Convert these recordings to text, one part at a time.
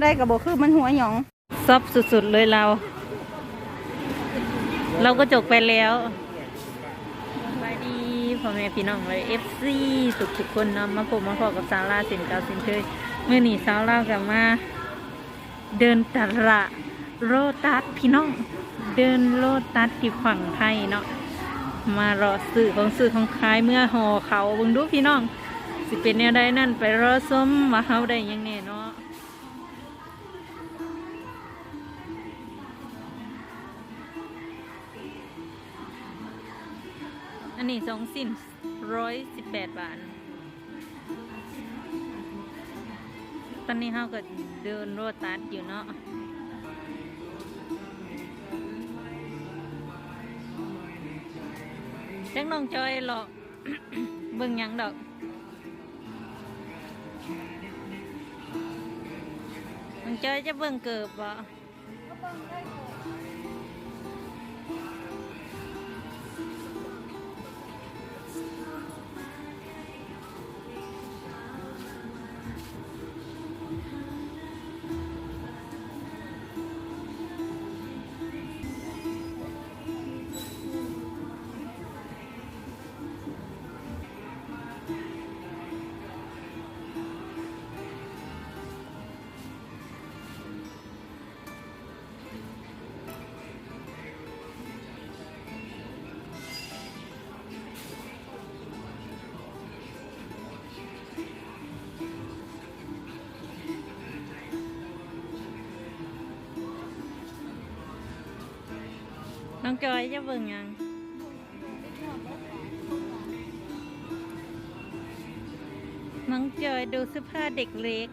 ก็ได้กับโบคือมันหัวหยองซอบสุดๆเลยเรา เราก็จกไปแล้วสบายดีพ่อแม่พี่น้องเลยเอฟซีทุกทุกๆคนเนาะมาพบมาพอกับสาวลาสินกาสินเคยเมื่อนี่สาวลาวกลับมา เดินตลาดโรตัสพี่น้อง เดินโรตัสที่ฝั่งไทยเนาะมารอซื้อของซื้อของขายเมื่อห่อเขาบิ่งดูพี่น้อง สิเป็นแนวใดนั่นไปรอส้มว่าเฮาได้ยังแน่เนาะอัน นี้สองสิ้นร้อยสิบแปดบาท ตอนนี้เฮาก็เดินโรตัสอยู่เนาะจังน้องจอยหรอกเบิ่งยังดอกน้องจอยจะเบิ่งเกิบบ่ น้องจอยจะเบิ่งยังน้องจอยดูเสื้อผ้าเด็กเล็ก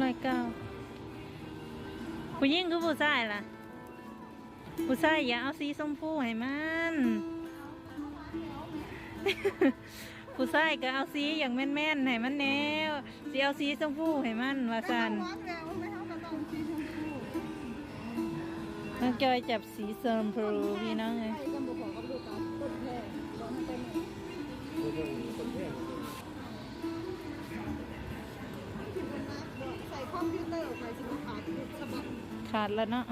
ร้อยเก้าผู้หญิงคือผู้ชายล่ะ ผู้ชายอย่าเอาสีชมพูให้มัน ผู้ชายก็เอาสีอย่างแม่นๆให้มันแนวสีเอาสีชมพูให้มันว่าสันน้องจอยจับสีชมพูพี่น้องเลยใส่คอมพิวเตอร์ใส่สินค้าที่ฉบับขาดแล้วเนาะ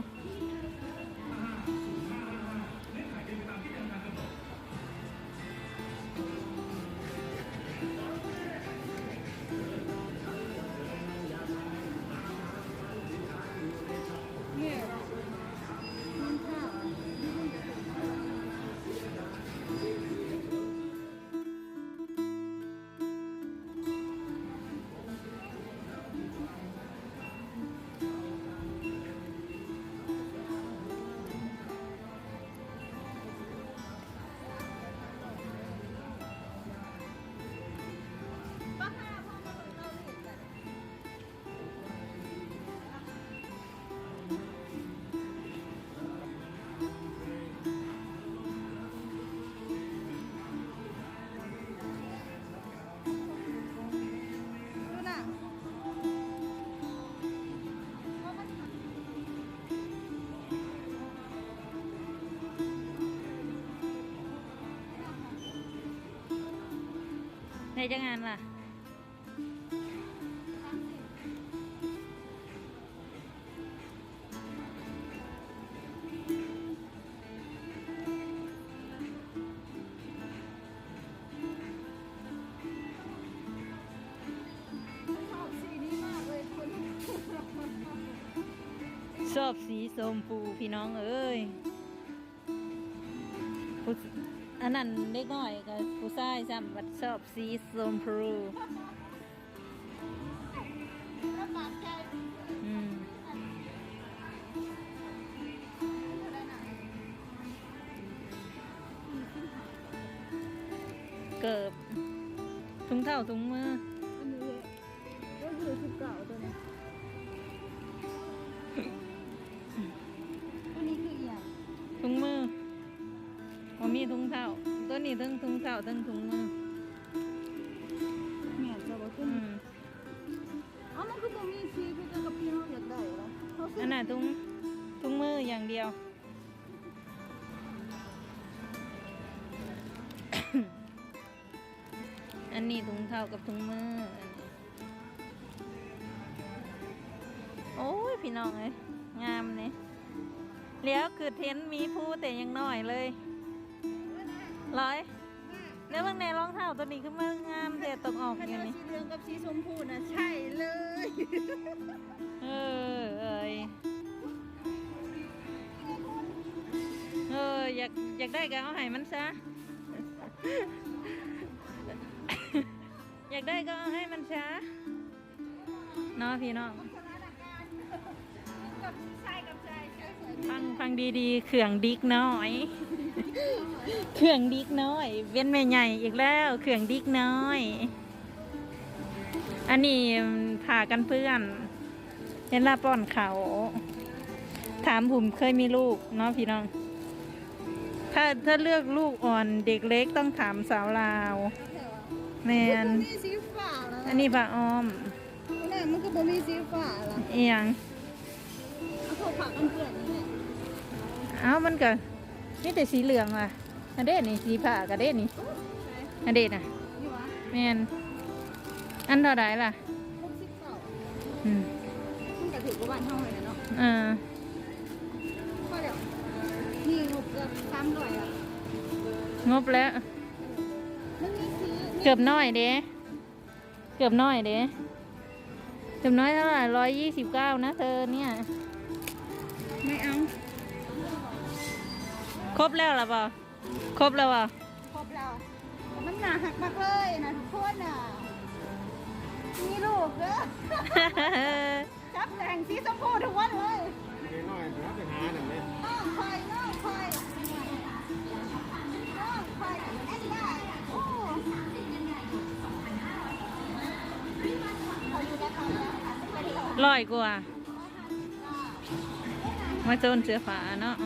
ในจะงานล่ะ ชอบสีนี้มากเลยคุณ ชอบสีชมพูพี่น้องเอ้ยผู้ อันนั้นเล็กน้อยก็ผู้ชายจำบัดชอบสีชมพู มีถุงเท้าตัวนี้ทั้งถุงเท้าทั้งถุงมือเนี่ยจะบอกขึ้อืนมอ๋อมันคือบ่มีสีคือจะกับพี่น้องอยากได้เหรอเขาซื้อันน่ะถุงถุงมืออย่างเดียว อันนี้ถุงเท้ากับถุงมืออันนี้โอ้ยพี่น้องเอ้ยงามเนี่ยเลี้ยวคือเทนมีผู้แต่ยังน้อยเลย ร้อยแล้วบางในรองเท้าตัวนี้คือมันงามแต่ตกออกถ้าอย่างเจอนี้สีเหลืองกับสีชมพูนะใช่เลย เออเอ้ยเอออยากอยากได้ก็เอาให้มันซะ อยากได้ก็เอาให้มันช้าเนาะพี่น้องกับชายกับชายใช่ใช่ฟังฟังดีๆเครื่องดิกน้อย เครื่องดิกน้อย เว้นแม่ใหญ่อีกแล้วเครื่องดิกน้อย อันนี้ผ่ากันเพื่อนเห็นลาป้อนเขา ถามผมเคยมีลูกเนาะพี่น้อง ถ้าถ้าเลือกลูกอ่อนเด็กเล็กต้องถามสาวลาวแมนมันมีสีฟ้าแล้วอันนี้ปลาอ้อมนี่มันก็บ่มีสีฟ้าแล้วเอียงเอาเข้าผักกันเปื่อนนี่แหละเอ้ามันก็ นี่แต่สีเหลืองว่ะอันเด่นนี่สีผ่ากระเด่นนี่อันเด่นน่ะนี่วะแมนอันเท่าไหรล่ะหกสิบเก้าอืมมันก็ถือว่าบ้านเฮาเลยนะเนาะอ่าก็เดี๋ยวนี่งบเกือบสามร้อยอะงบแล้วมันมีสีเกือบน้อยเด้เกือบน้อยเด้เกือบน้อยเท่าไหร่ร้อยยี่สิบเก้านะเธอเนี่ย ไม่เอา ครบแล้วหรือเปล่าครบแล้วเปล่าครบแล้วแต่มันหนาหักมากเลยนะทุกคนน่ะมีลูกเด้อจับแรงสีชมพูทุกวันเลยเด็กน้อยครับไปหาหนึ่งเลยน้องคอยน้องคอยน้องคอยแอนด้าโอ้เขาอยู่ในคำแล้วค่ะไม่ได้หรอกร้อยกว่า มาโจนเสือฝาเนาะ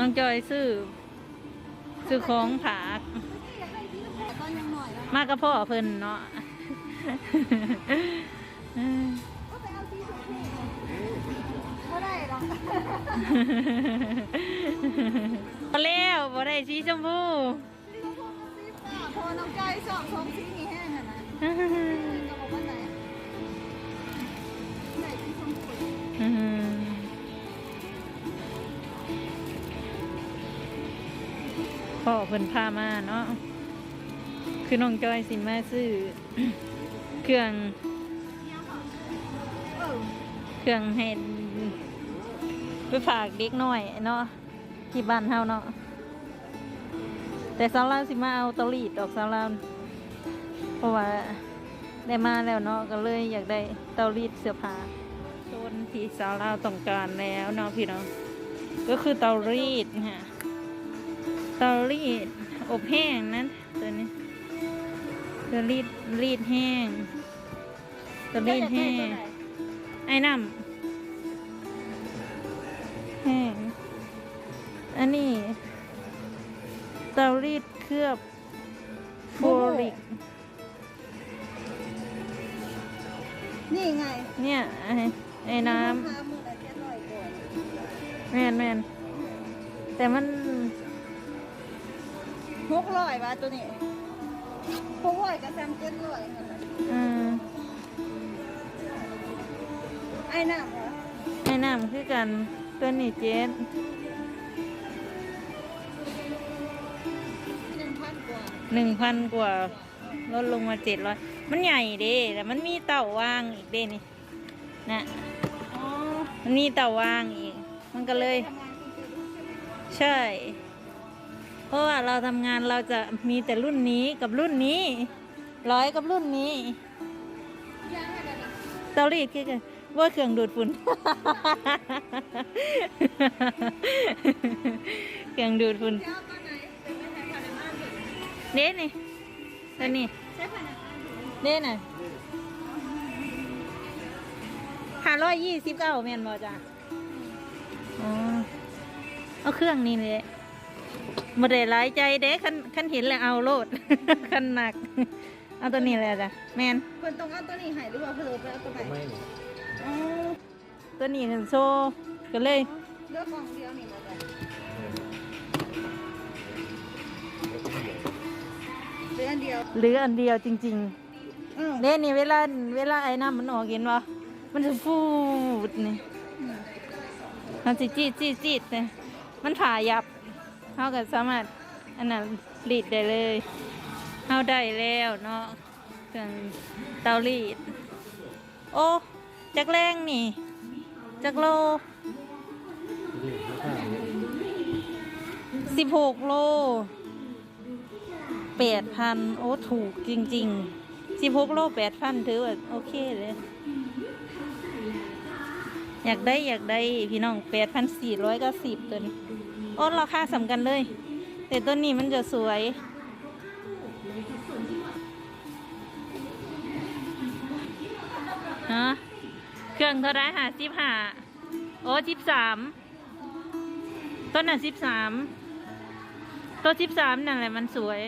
น้องจอยซื้อซื้อของผากอยากได้สีชมพูตอนยังหน่อยแล้วมากกับพ่อเพิ่นเนาะก็ไปเอาสีชมพูไม่ได้หรอกพอแล้วบ่ได้สีชมพูสีชมพูกับสีฟ้าพอน้องใจสองสองสีนี่แห้งอะนะจะบอกว่าไหนไหนสีชมพู พ่อเพิ่นพามาเนาะคือน้องจอยสิมาซื้อ เครื่องเครื่องให้ไปฝากเด็กน้อยเนาะที่บ้านเฮาเนาะแต่สาวลาวสิมาเอาเตาลีดออกสาวลาวเพราะว่าได้มาแล้วเนาะก็เลยอยากได้เตาลีดเสื้อผ้าโซนที่สาวลาวต้องการแล้วเนาะพี่น้องก็คือเตารีดฮะ ตารีดอบแห้งนั้นตัวนี้เตารีดรีดแห้งเตารีดแห้งไอ้น้ำแห้งอันนี้เตารีดเคลือบโฟลิกนี่ไง เนี่ยไอ้ไอ้น้ราคามือละเจ็ดร้อยกว่าำแมนแมนแต่มัน หกร้อยบาทตัวนี้หกร้อยกับสามเจ็ดร้อยนั่นแหละอืมไอ้น้ำเหรอไอ้น้ำคือกันตัวนี้เจ็ดหนึ่งพันกว่าหนึ่งพันกว่าลดลงมาเจ็ดร้อยมันใหญ่เด้แต่มันมีเต่าวางอีกเด้นี่นะอ๋อมันมีเต่าวางอีก มันก็เลยทำงานจริงๆใช่ไหมใช่ เพราะว่าเราทำงานเราจะมีแต่รุ่นนี้กับรุ่นนี้ ร้อยกับรุ่นนี้ย่างให้ได้เตารีดคือกันว่าเครื่องดูดฝุ่น เครื่องดูดฝุ่นเจ้ไหนเป็นไม่ใช่พนักงานเลยเด้นี่ตัวนี้ใช่พนักงานอยู่เด้น่ะห้าร้อยยี่สิบเก้าแมนบอจ้ะอ๋อเอาเครื่องนี้เลย มาได้หลายใจเด้คันคันเห็นแล้วเอาโลด คันหนัก เอาตัวนี้เลยจ้ะแมนเพิ่นต้องเอาตัวนี้ให้หรือว่าเพิ่นเอาไปเอาตัวไหนไม่เนี่ยอ๋อตัวนี้ถึงโซก็เลย เลือกกล่องเดียวนี่หมดเลยเดียวเหลืออันเดียวจริง อ้าวๆเนี่ยนี่เวลาเวลาไอ้น้ำมันออกเห็นปะมันจะฟูดนี่มันจะจีดจีดจีดเนี่ยมันผ่ายับ เขาก็สามารถอันนั้นรีดได้เลยเขาได้แล้วเนาะเครื่องเตารีด โอ้จักแรงนี่ จักโลสิบหกโลแปดพันโอ้ถูกจริงๆสิบหกโลแปดพันถือว่าโอเคเลย อยากได้อยากได้พี่น้องแปดพันสี่ร้อยก็สิบตัวนี้โอ้ราคาสำคัญเลย แต่ตัวนี้มันจะสวย ฮะ เครื่องเท่าไรหาสิบห้าโอ้สิบสามต้นน่ะสิบสามต้นสิบสามนั่นแหละมันสวย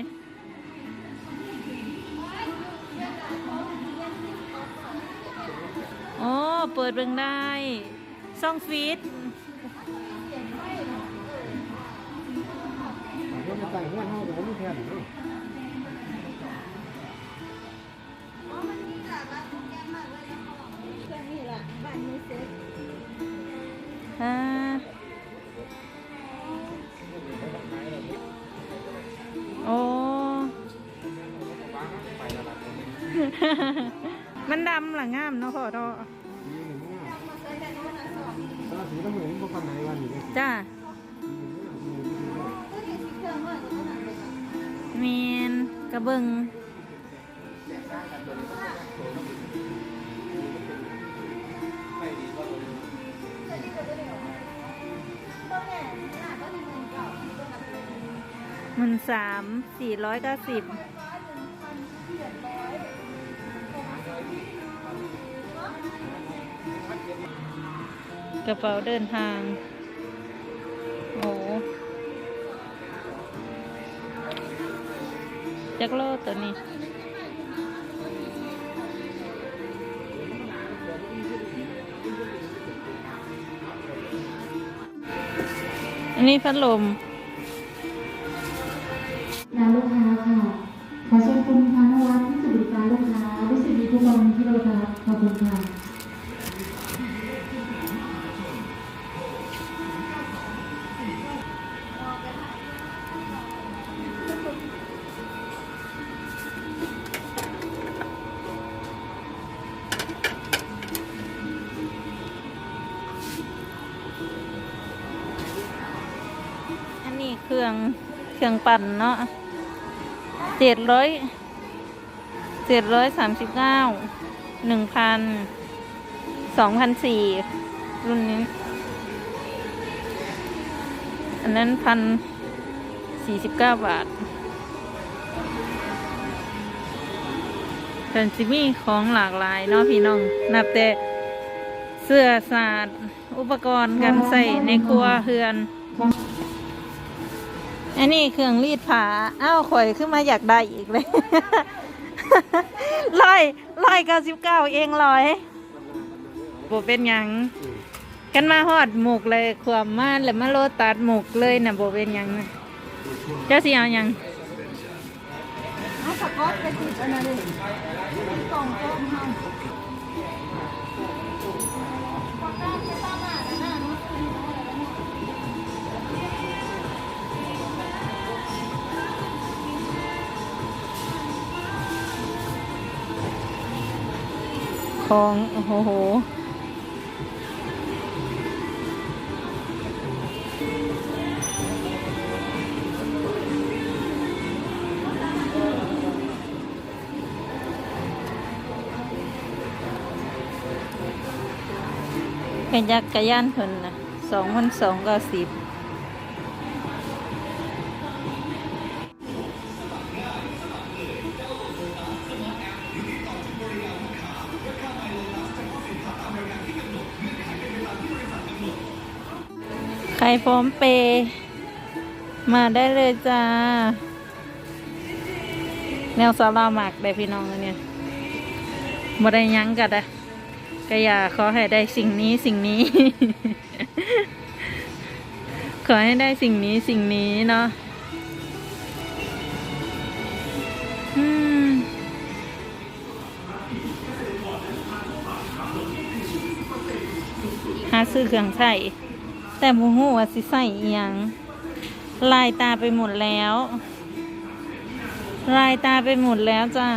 โอ้เปิดเบิ่งได้ซ่องฟีดอนมาตั้งเพื่อนเฮาแต่ว่าม่แพงเนาะเครื่องนี่ล่ะบ้านนี้เซ็ตอ่าโอ้ มันดำหลังงามเนาะพ่อทอมีหนึ่งมากตาสีต้องเหมือนพวกกันไหนวันนี้เลยจ้าเมียนกระเบิงมันสามสี่ร้อยเก้าสิบ กระเป๋าเดินทาง โอ้จักโลตัวนี้อันนี้พัดลม รื่องเครื่องปั่นเนาะเจ็ดร้อยเจ็ดร้อยสามสิบเก้าหนึ่งพันสองพันสี่รุ่นนี้ อันนั้นพันสี่สิบเก้าบาทเป็นซิมีของหลากหลายเนาะพี่น้อง นับแต่เสื้อสาดอุปกรณ์การใส่ในครัวเฮือน อันนี้เครื่องรีดผ้าอ้าวข่อยขึ้นมาอยากได้อีกเลยร้อยร้อยเก้าสิบเก้าเองร้อยบเป็นหยังกันมาฮอดหมกเลยความมาแล้วมาโลตัดหมกเลยนะโบเป็นหยังนะเจ้าสิเอาหยังเอาสกอตไปติดอันนั้นเลย อง โอ้โห เป็นยักษ์กระยานเพิ่นนะสองพันสองเก้าสิบ พร้อมเปย์มาได้เลยจ้า แนวสาราหมักได้พี่น้องเนี่ยบ่ได้ยั้งกัดอะก็อย่าขอให้ได้สิ่งนี้สิ่งนี้ ขอให้ได้สิ่งนี้สิ่งนี้เนาะหาซื้อเครื่องใช้ แต่บูฮูว่าสิใส่เอียง ลายตาไปหมดแล้ว ลายตาไปหมดแล้วจ้า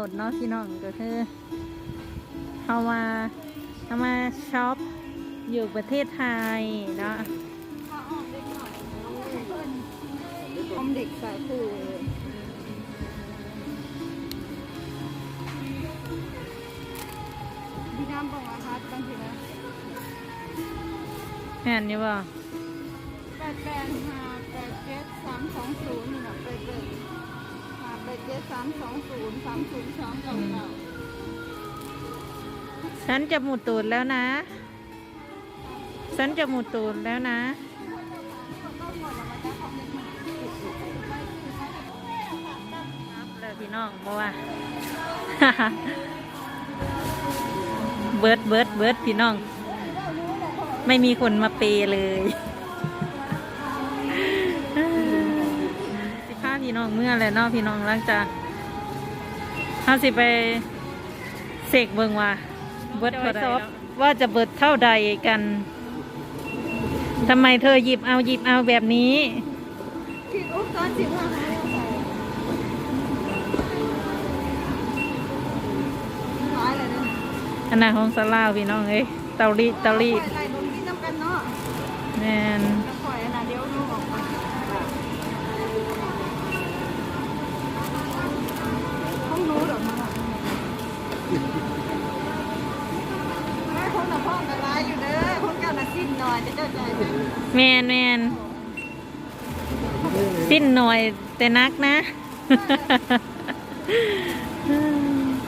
โหลดเนาะพี่น้องก็คือเอามาเอามาช็อปอยู่ประเทศไทยเนาะอมเด็กหน่อยอมเด็กสายคือพี่น้ำบอกว่าฮัทบางทีนะแม่นนี่บ่แปดแปดห้าแปดเจ็ดสามสองศูนย์นี่นะ จ็ดสามสองศูนย์สามศูนย์สองเก้าเก้าฉันจะหมุดตูดแล้วนะ ฉันจะหมุดตูดแล้วนะแล้วพี่น้องบอกว่า เบิร์ดเบิร์ดเบิร์ดพี่น้อง ไม่มีคนมาเปย์เลย พาพี่น้องเมื่อไรเนาะพี่น้องหลังจากเขาสิไปเสกเบิงว่าเบิร์ดเท่าใดว่าจะเบิร์ดเท่าใดกันทำไมเธอหยิบเอาหยิบเอาแบบนี้คิดอุ๊บตอนสิบห้าเขาเอาใส่ร้ายเลยนะอันนั้นของสลาวพี่น้องเอ้ยเตาลีเตาลีปล่อยอะไรบนกินน้ำกันเนาะแมนจะปล่อยอันนั้นเดี๋ยวลูกออกไปห้องนู้นหรอกมั้งอะแม่คนละพ่อกันร้ายอยู่เด้อพวกเจ้าน่ะสิ้นหน่ อยจะเจ้าใจไหมแมนแมนสิ้นหน่อยแต่นักนะ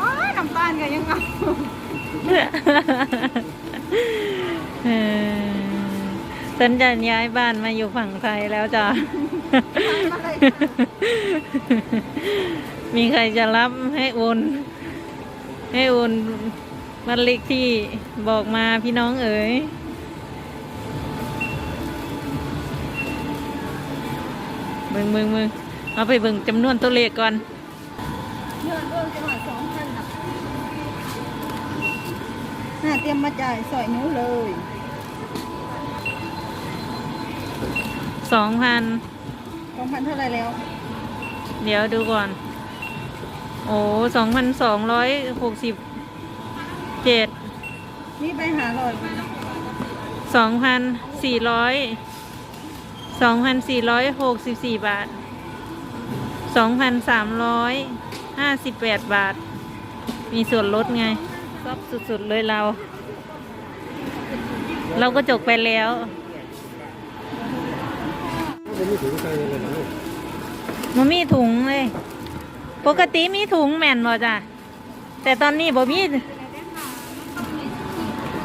อ้ายน้ำตาลก็ยังเอาเออฉันจะย้ายบ้านมาอยู่ฝั่งไทยแล้วจ้ะ มาเลยมีใครจะรับให้โอนให้โอนบัตรเลขที่บอกมาพี่น้องเอ๋ย เบิ่งเบิ่งเบิ่งเอาไปเบิ่งจำนวนตัวเลขก่อนเงินรวมจังหวัดสองพันนะน่าเตรียมมาจ่ายสอยนิ้วเลยสองพันสองพันเท่าไรแล้ว เดี๋ยวดูก่อน โอ้สองพันสองร้อยหกสิบเจ็ดนี่ไปหาลอยสองพันสี่ร้อย สองพันสี่ร้อยหกสิบสี่บาทสองพันสามร้อยห้าสิบแปดบาท มีส่วนลดไงซอบสุดๆเลยเรา เราก็จบไปแล้วมันไม่ถึงใจเลยนะลูกมันมีถุงเลย ปกติมีถุงแม่นบ่จ้ะ แต่ตอนนี้บ่มี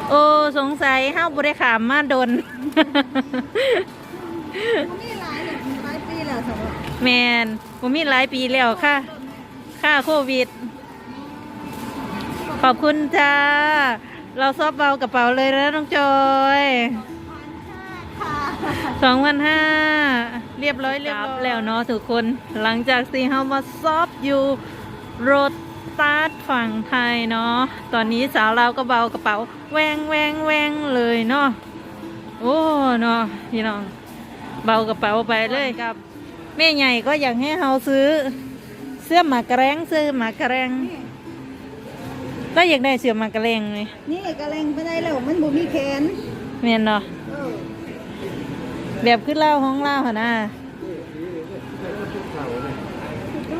โอ้ สงสัยห้าวบุได้ขามมาโดน นี่หลายเลยหลายปีแล้วสำหรับแมนผมมีหลายปีแล้วค่ะ ค่าโควิด ขอบคุณจ้า เราซอบเบากระเป๋าเลยนะน้องจอยค่ะสองพันห้าเรียบร้อยเรียบร้อยแล้วเนาะทุกคน หลังจากที่เฮามาซอบอยู่รถตาร์ทฝั่งไทยเนาะ ตอนนี้สาวเราวก็เบากระเป๋า แวงแวงแวงเลยเนาะ โอ้เนาะพี่น้อง เบากระเป๋าไปเลยครับแม่ใหญ่ก็อยากให้เราซื้อ เสื้อหมากกระแรงเสื้อหมากกระแรงก็อยากได้เสื้อหมากกระแรงเลยนี่กระเลงไปได้แล้วมันบ่มีแขนแม่นเนาะเออแบบขึ้นเล่าห้องเล่าหนนะ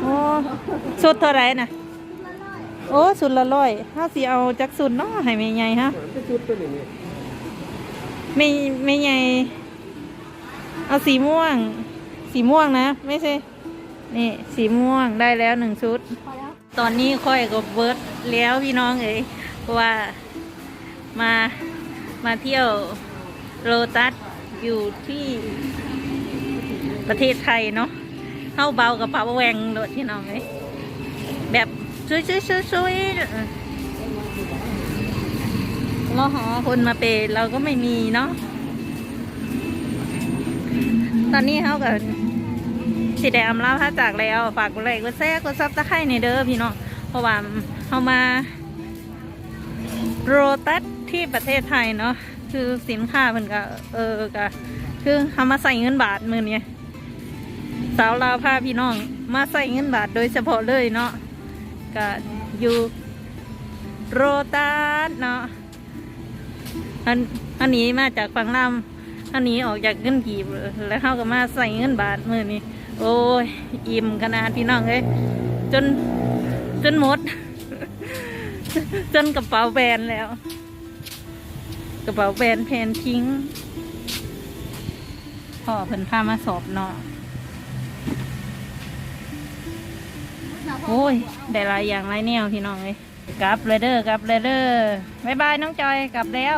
โอ้สุดเท่าไหรนะโอ้สุดละร้อยห้าสิเอาจักสุดเนาะให้แม่ใหญ่ฮะจะชุดเป็นอย่างนี้แม่แม่ใหญ่ เอาสีม่วง สีม่วงนะ ไม่ใช่ นี่สีม่วงได้แล้วหนึ่งชุด ตอนนี้ค่อยกับเบิร์ดแล้วพี่น้องเอ๋ยเพราะว่ามามาเที่ยวโรตัสอยู่ที่ประเทศไทยเนาะเข้าเบากระเป๋าแหวงโดดพี่น้องเอ้ยแบบช่วยช่วยช่วยช่วยเราหาคนมาเปย์เราก็ไม่มีเนาะ ตอนนี้เขากับสีแดงลาพาจากแล้ว ฝากกดไลค์กดแชร์กดซับสไครต์ในเด้อพี่น้องเพราะว่าเขามาโรตัสที่ประเทศไทยเนาะคือสินค้าเพิ่นก็เออก็คือเขามาใส่เงินบาทมือนี้สาวลาวพาพี่น้อง มาใส่เงินบาทโดยเฉพาะเลยเนาะก็อยู่โรตัสเนาะอันอันนี้มาจากฝั่งลาว อันนี้ออกจากเงินกีบแล้วเข้าก็มาใส่เงินบาทมือนี้โอ้ยอิ่มขนาดพี่น้องเอ้ยจนจนหมด จนกระเป๋าแบนแล้ว กระเป๋าแบนแพนทิ้งพ่อเพิ่นพามาสอบเนาะโอ้ย ได้หลายอย่างหลายแนวพี่น้องเอ้ยกลับเลยเด้อกลับเลยเด้อบายบายน้องจอยกลับแล้ว